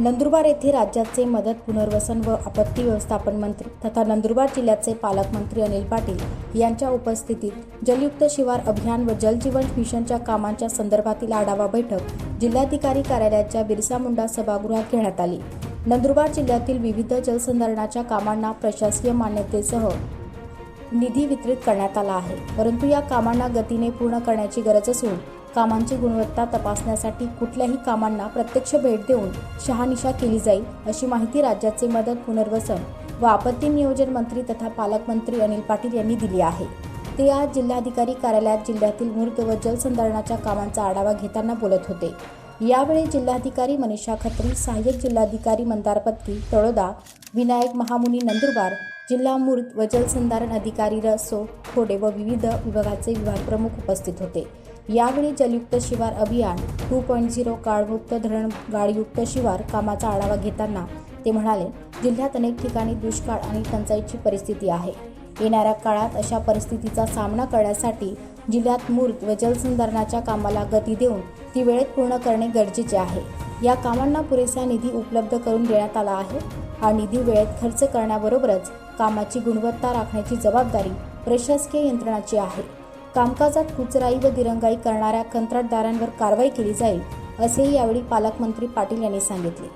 नंदुरबार येथे राज्याचे मदत पुनर्वसन व आपत्ती व्यवस्थापन मंत्री तथा नंदुरबार जिल्ह्याचे पालकमंत्री अनिल पाटील यांच्या उपस्थितीत जलयुक्त शिवार अभियान व जलजीवन मिशनच्या कामांच्या संदर्भातील आढावा बैठक जिल्हाधिकारी कार्यालयाच्या बिरसा मुंडा सभागृहात घेण्यात आली. नंदुरबार जिल्ह्यातील विविध जलसंधारणाच्या कामांना प्रशासकीय मान्यतेसह निधी वितरित करण्यात आला आहे. परंतु या कामांना गतीने पूर्ण करण्याची गरज असून कामांची गुणवत्ता तपासण्यासाठी कुठल्याही कामांना प्रत्यक्ष भेट देऊन शहानिशा केली जाईल अशी माहिती राज्याचे मदत पुनर्वसन व आपत्ती नियोजन मंत्री तथा पालकमंत्री अनिल पाटील यांनी दिली आहे. ते आज जिल्हाधिकारी कार्यालयात जिल्ह्यातील मूर्त व जलसंधारणाच्या कामांचा आढावा घेताना बोलत होते. यावेळी जिल्हाधिकारी मनीषा खत्री सहाय्यक जिल्हाधिकारी मंदार पत्की तळोदा विनायक महामुनी नंदुरबार जिल्हा मूर्त व जलसंधारण अधिकारी रसो खोडे व विविध विभागाचे विभाग प्रमुख उपस्थित होते. यावेळी जलयुक्त शिवार अभियान टू पॉईंट झिरो काळमुक्त धरण गाळयुक्त शिवार कामाचा आढावा घेताना ते म्हणाले जिल्ह्यात अनेक ठिकाणी दुष्काळ आणि टंचाईची परिस्थिती आहे. येणाऱ्या काळात अशा परिस्थितीचा सामना करण्यासाठी जिल्ह्यात मूर्त व जलसंधारणाच्या कामाला गती देऊन ती वेळेत पूर्ण करणे गरजेचे आहे. या कामांना पुरेसा निधी उपलब्ध करून देण्यात आला आहे. हा निधी वेळेत खर्च करण्याबरोबरच कामाची गुणवत्ता राखण्याची जबाबदारी प्रशासकीय यंत्रणाची आहे. कामकाजात कुचराई व दिरंगाई करणाऱ्या कंत्राटदारांवर कारवाई केली जाईल असेही यावेळी पालकमंत्री पाटील यांनी सांगितले.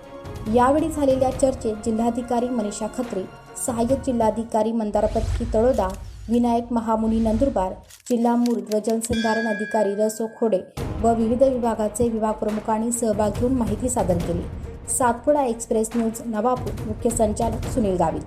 यावेळी झालेल्या चर्चेत जिल्हाधिकारी मनीषा खत्री सहाय्यक जिल्हाधिकारी मंदारपत्की तळोदा विनायक महामुनी नंदुरबार जिल्हा मूर्त व जलसंधारण अधिकारी रसो खोडे व विविध विभागाचे विभाग प्रमुखांनी सहभाग घेऊन माहिती सादर केली. Satpuda express news Navapur. मुख्य संचालक सुनील गावित.